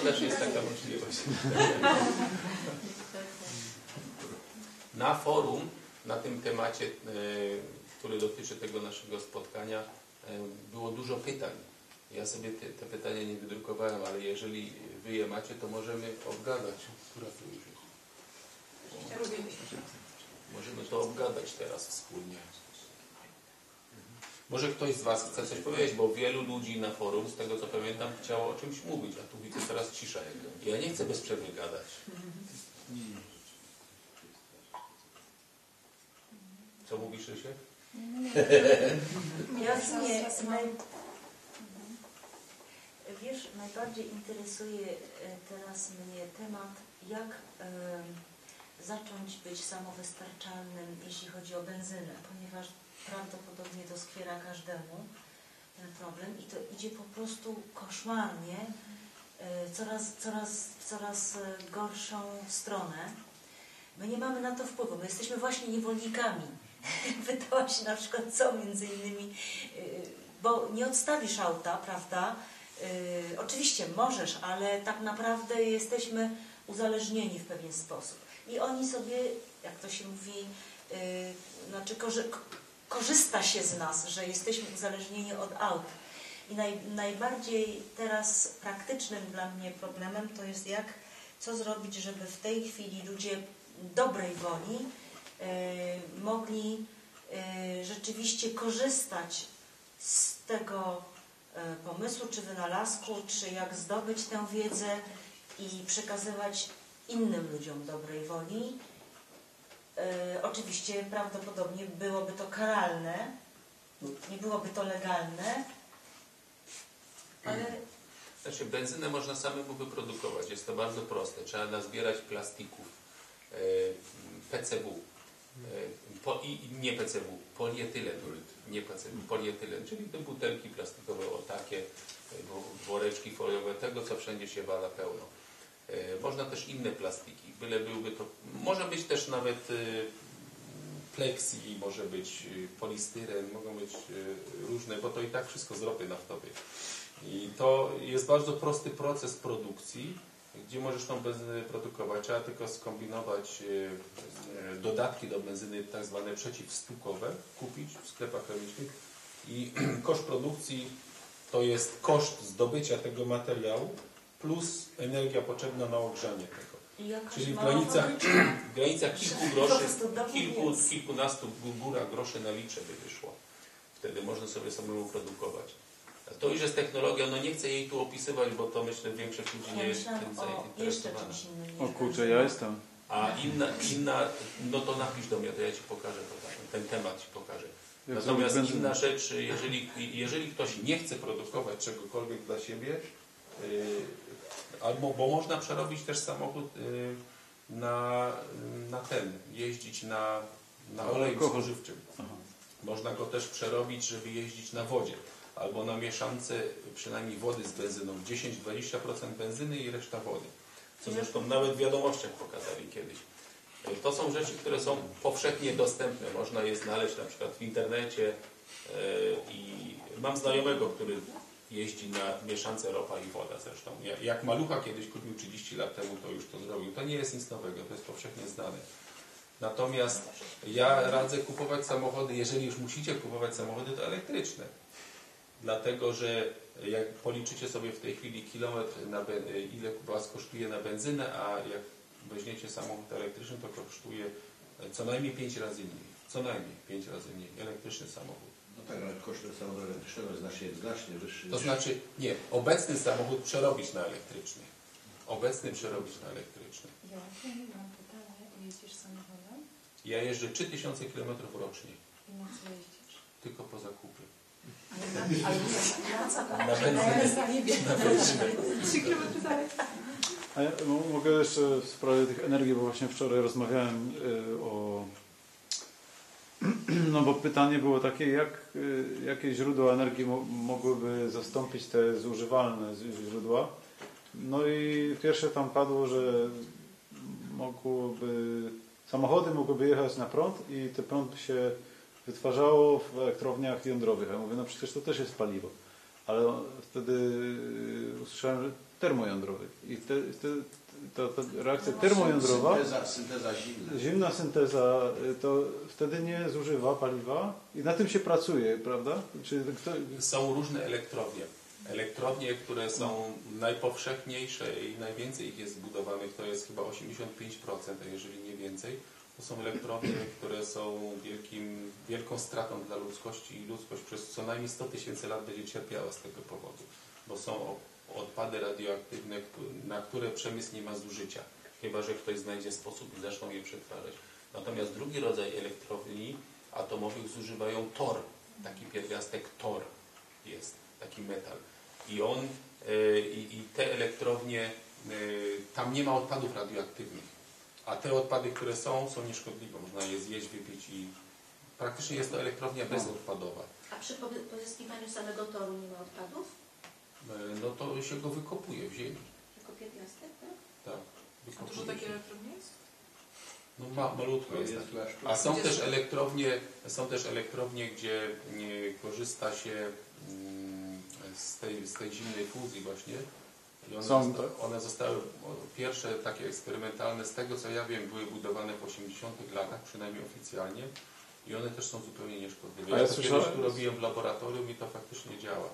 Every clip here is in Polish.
też jest taka możliwość. Na forum, na tym temacie, e, który dotyczy tego naszego spotkania, e, było dużo pytań. Ja sobie te, te pytania nie wydrukowałem, ale jeżeli wy je macie, to możemy obgadać. Która to już jest? Możemy to obgadać teraz wspólnie. Może ktoś z Was chce coś powiedzieć, bo wielu ludzi na forum, z tego co pamiętam, chciało o czymś mówić, a tu widzę teraz cisza. Ja nie chcę bez przerwy gadać. Co mówisz, Rysiek? Jasnie. Naj... Wiesz, najbardziej interesuje e, teraz mnie temat, jak zacząć być samowystarczalnym, jeśli chodzi o benzynę, ponieważ prawdopodobnie doskwiera każdemu ten problem i to idzie po prostu koszmarnie, e, coraz, coraz, coraz e, gorszą stronę. My nie mamy na to wpływu, my jesteśmy właśnie niewolnikami. Pytałaś na przykład co między innymi, e, bo nie odstawisz auta, prawda? Oczywiście możesz, ale tak naprawdę jesteśmy uzależnieni w pewien sposób. I oni sobie, jak to się mówi, znaczy korzysta się z nas, że jesteśmy uzależnieni od aut. I naj, najbardziej teraz praktycznym dla mnie problemem to jest jak, co zrobić, żeby w tej chwili ludzie dobrej woli yy, mogli yy, rzeczywiście korzystać z tego yy, pomysłu, czy wynalazku, czy jak zdobyć tę wiedzę i przekazywać innym ludziom dobrej woli. E, oczywiście prawdopodobnie byłoby to karalne, nie byłoby to legalne, ale Znaczy, benzynę można samemu wyprodukować. Jest to bardzo proste. Trzeba nazbierać plastików e, PCW. E, po, i, nie PCW, polietylen, nie PCW, polietylen, czyli te butelki plastikowe o takie, wo- woreczki foliowe, tego co wszędzie się wala pełno. E, Można też inne plastiki, byle byłby to, może być też nawet e, plexi, może być e, polistyren, mogą być różne, bo to i tak wszystko z ropy naftowej. I to jest bardzo prosty proces produkcji, gdzie możesz tą benzynę produkować. Trzeba tylko skombinować dodatki do benzyny, tak zwane przeciwstukowe, kupić w sklepach chemicznych. I koszt produkcji to jest koszt zdobycia tego materiału plus energia potrzebna na ogrzanie tego. Czyli w granicach, w granicach kilku groszy, kilku, kilkunastu gó- góra groszy na litrze by wyszło. Wtedy można sobie samemu produkować. A To już jest technologia, no nie chcę jej tu opisywać, bo to myślę większość ludzi nie jest tym zainteresowana. O kurczę, ja jestem. A inna, inna, no to napisz do mnie, to ja Ci pokażę to, tak, ten temat Ci pokażę. Natomiast inna rzecz, jeżeli, jeżeli ktoś nie chce produkować czegokolwiek dla siebie, yy, albo, bo można przerobić też samochód yy, na, na ten, jeździć na, na oleju Alkohol. spożywczym. Można go też przerobić, żeby jeździć na wodzie. Albo na mieszance przynajmniej wody z benzyną. 10-20% benzyny i reszta wody. Co zresztą nawet w wiadomościach pokazali kiedyś. E, To są rzeczy, które są powszechnie dostępne. Można je znaleźć na przykład w internecie i mam znajomego, który jeździ na mieszance ropa i woda zresztą. Ja- Jak Malucha kiedyś kupił 30 lat temu, to już to zrobił. To nie jest nic nowego, to jest powszechnie znane. Natomiast ja radzę kupować samochody, jeżeli już musicie kupować samochody, to elektryczne. Dlatego, że jak policzycie sobie w tej chwili kilometr, ile Was kosztuje na benzynę, a jak weźmiecie samochód elektryczny, to kosztuje co najmniej 5 razy mniej. Co najmniej 5 razy mniej. Elektryczny samochód. No tak, ale koszt samochodu elektrycznego jest znacznie, znacznie wyższy. To niż- znaczy, nie, obecny samochód przerobić na elektryczny. Obecny przerobić na elektryczny. Joachim, mam pytanie. Jeździsz samochodem? Ja jeżdżę 3000 km rocznie, I na co jeździsz? tylko po zakupie. Ale na, ale na co? Na benzynę. Na benzynę. Trzy kilometry dalej. A ja mo- mogę jeszcze w sprawie tych energii, bo właśnie wczoraj rozmawiałem y, o... No bo pytanie było takie, jak, y, jakie źródła energii mo mogłyby zastąpić te zużywalne źródła. No i pierwsze tam padło, że mogłoby, samochody mogłyby jechać na prąd i ten prąd by się wytwarzało w elektrowniach jądrowych. Ja mówię, no przecież to też jest paliwo. Ale wtedy y, usłyszałem, że termojądrowych. I te, te, to, to reakcja termojądrowa, Synteza, synteza zimna. zimna synteza, y, to wtedy nie zużywa paliwa i na tym się pracuje, prawda? Czy kto, Są różne elektrownie. Elektrownie, które są najpowszechniejsze i najwięcej ich jest zbudowanych, to jest chyba 85%, a jeżeli nie więcej. To są elektrownie, które są wielkim, wielką stratą dla ludzkości i ludzkość przez co najmniej 100 tysięcy lat będzie cierpiała z tego powodu, bo są odpady radioaktywne, na które przemysł nie ma zużycia, chyba że ktoś znajdzie sposób i zaczną je przetwarzać. Natomiast drugi rodzaj elektrowni atomowych zużywają tor, taki pierwiastek tor jest, taki metal. I on, e, i, i te elektrownie, e, tam nie ma odpadów radioaktywnych, a te odpady, które są, są nieszkodliwe. Można je zjeść, wypić i praktycznie jest to elektrownia bezodpadowa. A przy pozy- pozyskiwaniu samego toru nie ma odpadów? E, No to się go wykopuje w ziemi. Jako pierwiastek, tak? Tak, A dużo takie elektrownie jest? No ma, malutko jest. jest. A są też elektrownie, są też elektrownie, gdzie nie, korzysta się mm, z tej, z tej zimnej fuzji właśnie. I one, Są, zosta- tak? one zostały pierwsze takie eksperymentalne, z tego co ja wiem, były budowane w 80 latach, przynajmniej oficjalnie. I one też są zupełnie nieszkodliwe. A Ja ja to słyszałem- kiedyś tu robiłem w laboratorium i to faktycznie działa.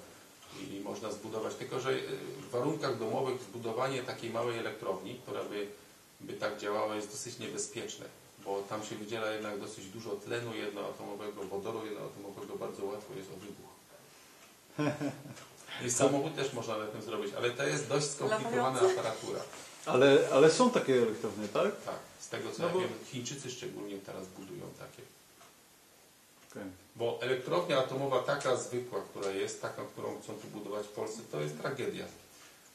I można zbudować, tylko że y, w warunkach domowych zbudowanie takiej małej elektrowni, która by, by tak działała jest dosyć niebezpieczne, bo tam się wydziela jednak dosyć dużo tlenu jednoatomowego, wodoru jednoatomowego, bardzo łatwo jest o wybuch. I samochód też można na tym zrobić, ale to jest dość skomplikowana aparatura. ale, ale są takie elektrownie, tak? Tak, z tego co No ja bo- wiem, Chińczycy szczególnie teraz budują takie. Bo elektrownia atomowa taka zwykła, która jest, taka, którą chcą tu budować w Polsce, to jest tragedia.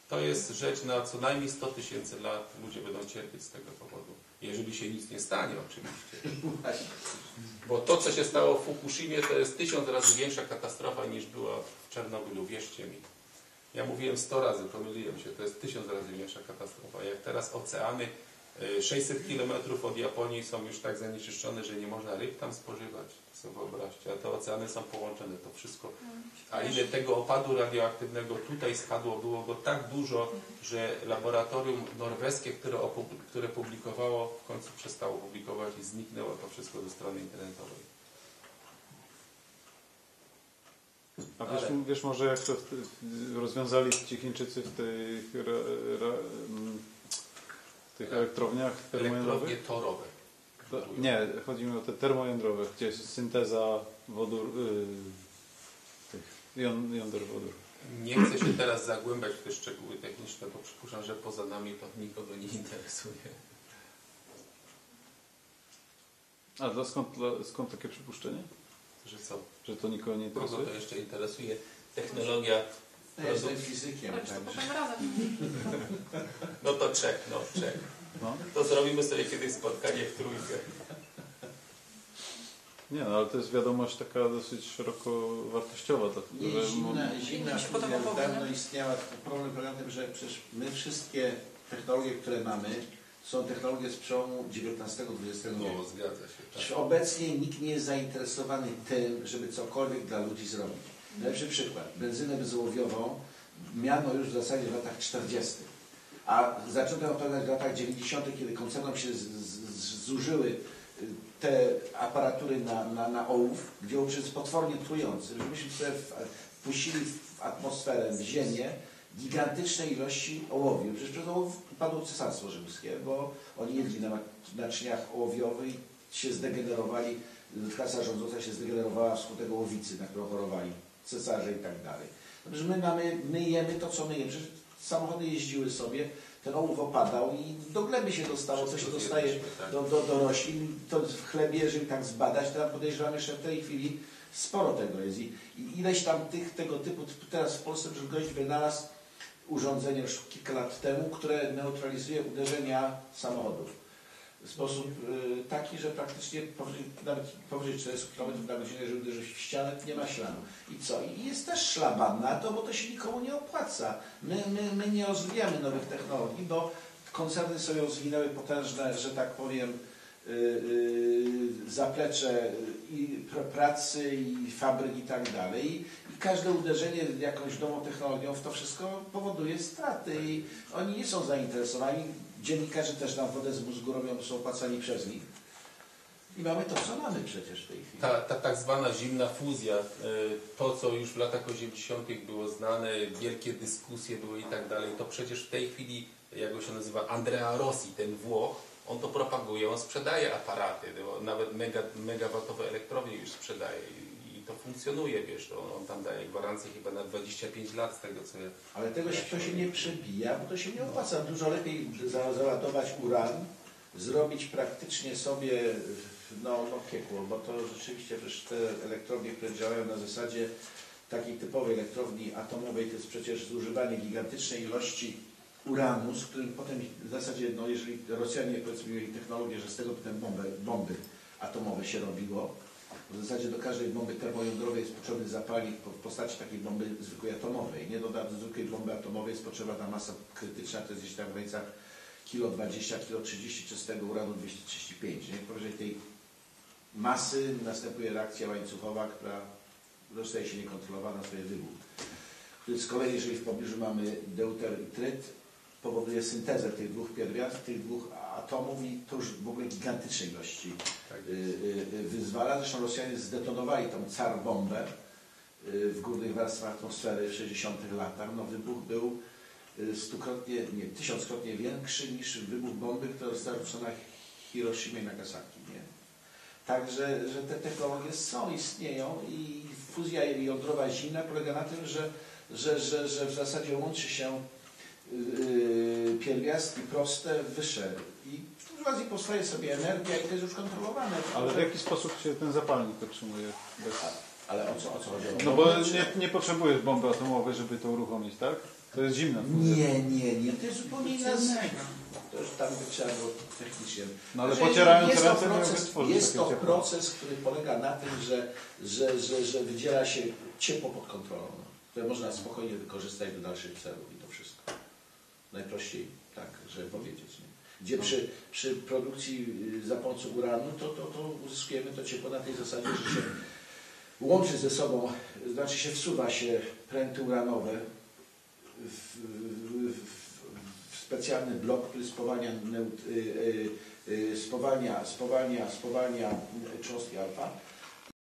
To jest rzecz na co najmniej 100 tysięcy lat ludzie będą cierpieć z tego powodu. Jeżeli się nic nie stanie oczywiście. Bo to, co się stało w Fukushimie, to jest tysiąc razy większa katastrofa niż była w Czarnobylu, wierzcie mi. Ja mówiłem 100 razy, pomyliłem się, to jest tysiąc razy większa katastrofa. Jak teraz oceany 600 kilometrów od Japonii są już tak zanieczyszczone, że nie można ryb tam spożywać. Sobie wyobraźcie, a te oceany są połączone, to wszystko. A ile tego opadu radioaktywnego tutaj spadło, było go tak dużo, że laboratorium norweskie, które, które publikowało, w końcu przestało publikować i zniknęło to wszystko ze strony internetowej. A wiesz, Ale- wiesz może jak to rozwiązali ci Chińczycy w tych, tych elektrowniach Elektrownie termojądrowych? torowe. To, nie, chodzi mi o te termojądrowe, gdzie jest synteza wodór, y, tych jąder wodór. Nie chcę się teraz zagłębiać w te szczegóły techniczne, bo przypuszczam, że poza nami to nikogo nie interesuje. A to skąd, dla- skąd takie przypuszczenie? Że co? Że to nikogo nie Kogo interesuje? to jeszcze interesuje? Technologia. Ja jestem fizykiem, Ale czy to także potem razem? No to trzech, no trzech. No. To zrobimy sobie kiedyś spotkanie w trójkę. Nie, no ale to jest wiadomość taka dosyć szeroko wartościowa. dlatego, Nie, że zimna, zimna się dawno istniała. Problem polega na tym, że przecież my wszystkie technologie, które mamy, są technologie z przełomu XIX-XX wieku. No, zgadza się. Tak. Obecnie nikt nie jest zainteresowany tym, żeby cokolwiek dla ludzi zrobić. Najlepszy przykład. Benzynę bezołowiową miano już w zasadzie w latach 40. A zaczęto ją w latach 90., kiedy koncernom się z, z, zużyły y, te aparatury na, na, na ołów, gdzie ołów jest potwornie trujący. Żebyśmy sobie wpuścili w atmosferę, w ziemię gigantyczne ilości ołowiu. Przecież przez ołów padło cesarstwo rzymskie, bo oni jedli na naczyniach ołowiowych się zdegenerowali, klasa rządząca się zdegenerowała wskutek ołowicy, na którą chorowali cesarze i tak dalej. My mamy, my jemy to, co my jemy. Przecież samochody jeździły sobie, ten ołów opadał i do gleby się dostało, co się dostaje tak. do, do, do roślin. To w chlebie, jeżeli tak zbadać, to podejrzewam jeszcze w tej chwili sporo tego jest. I, i ileś tam tych tego typu, teraz w Polsce że gość wynalazł urządzenie już kilka lat temu, które neutralizuje uderzenia samochodów. W sposób y, taki, że praktycznie powyżej, nawet powyżej 40 km na godzinę, jeżeli uderzysz w ścianę, nie ma śladu. I co? I jest też szlaban na to, bo to się nikomu nie opłaca. My, my, my nie rozwijamy nowych technologii, bo koncerny sobie rozwinęły potężne, że tak powiem, y, y, zaplecze i pr- pracy, i fabryk i tak dalej. I każde uderzenie jakąś nową technologią w to wszystko powoduje straty i oni nie są zainteresowani. Dziennikarze też nam wodę z mózgu robią, są opłacani przez nich. I mamy to, co mamy przecież w tej chwili. Ta, ta tak zwana zimna fuzja, e, to co już w latach 80. było znane, wielkie dyskusje były i tak dalej, to przecież w tej chwili, jak go się nazywa, Andrea Rossi, ten Włoch, on to propaguje, on sprzedaje aparaty, no, nawet mega, megawatowe elektrownie już sprzedaje to funkcjonuje, wiesz, on, on tam daje gwarancję chyba na 25 lat z tego co ja... Ale tego się, to się nie przebija, bo to się nie opłaca. Dużo lepiej za- załadować uran, zrobić praktycznie sobie no, no piekło, bo to rzeczywiście przecież te elektrownie, które działają na zasadzie takiej typowej elektrowni atomowej, to jest przecież zużywanie gigantycznej ilości uranu, z którym potem w zasadzie, no jeżeli Rosjanie powiedzmy mieli technologię, że z tego potem bomby, bomby atomowe się robiło, w zasadzie do każdej bomby termojądrowej jest potrzebny zapalnik w postaci takiej bomby zwykłej atomowej. Nie do, zwykłej bomby atomowej jest potrzebna ta masa krytyczna, to jest gdzieś tam w granicach kilo 20, kilo 30 czystego uranu 235. Nie? Powyżej tej masy następuje reakcja łańcuchowa, która zostaje się niekontrolowana, sobie wybuch. Który z kolei, jeżeli w pobliżu mamy deuter i tryt, powoduje syntezę tych dwóch pierwiastków, tych dwóch atomów i to już w ogóle gigantycznej ilości Tak. y, y, y, wyzwala. Zresztą Rosjanie zdetonowali tą car bombę w górnych warstwach atmosfery w 60 latach. No wybuch był stukrotnie, nie, tysiąckrotnie większy niż wybuch bomby, która została ruszona w Hiroshima i Nagasaki. Nie? Także, że te technologie są, istnieją i fuzja jądrowa zimna polega na tym, że, że, że, że w zasadzie łączy się pierwiastki proste, wyższe i przy okazji powstaje sobie energia i to jest już kontrolowane. Ale w jaki sposób się ten zapalnik otrzymuje? Bez... Ale o co, o co chodzi? O No bo nie, nie potrzebujesz bomby atomowej, żeby to uruchomić, tak? To jest zimna. Nie, nie, nie, to jest zupełnie inna. To już tam by trzeba było technicznie. No ale Znaczy, pocierając jest to ręce proces, stworzyć Jest to proces, który polega na tym, że, że, że, że wydziela się ciepło pod kontrolą, które można spokojnie wykorzystać do dalszych celów i to wszystko. Najprościej tak, żeby powiedzieć. Nie? Gdzie przy, przy produkcji y, za pomocą uranu, to, to, to uzyskujemy to ciepło na tej zasadzie, że się łączy ze sobą, znaczy się wsuwa się pręty uranowe w, w, w specjalny blok, który spowalnia, y, y, y, spowalnia, spowalnia, spowalnia cząstki alfa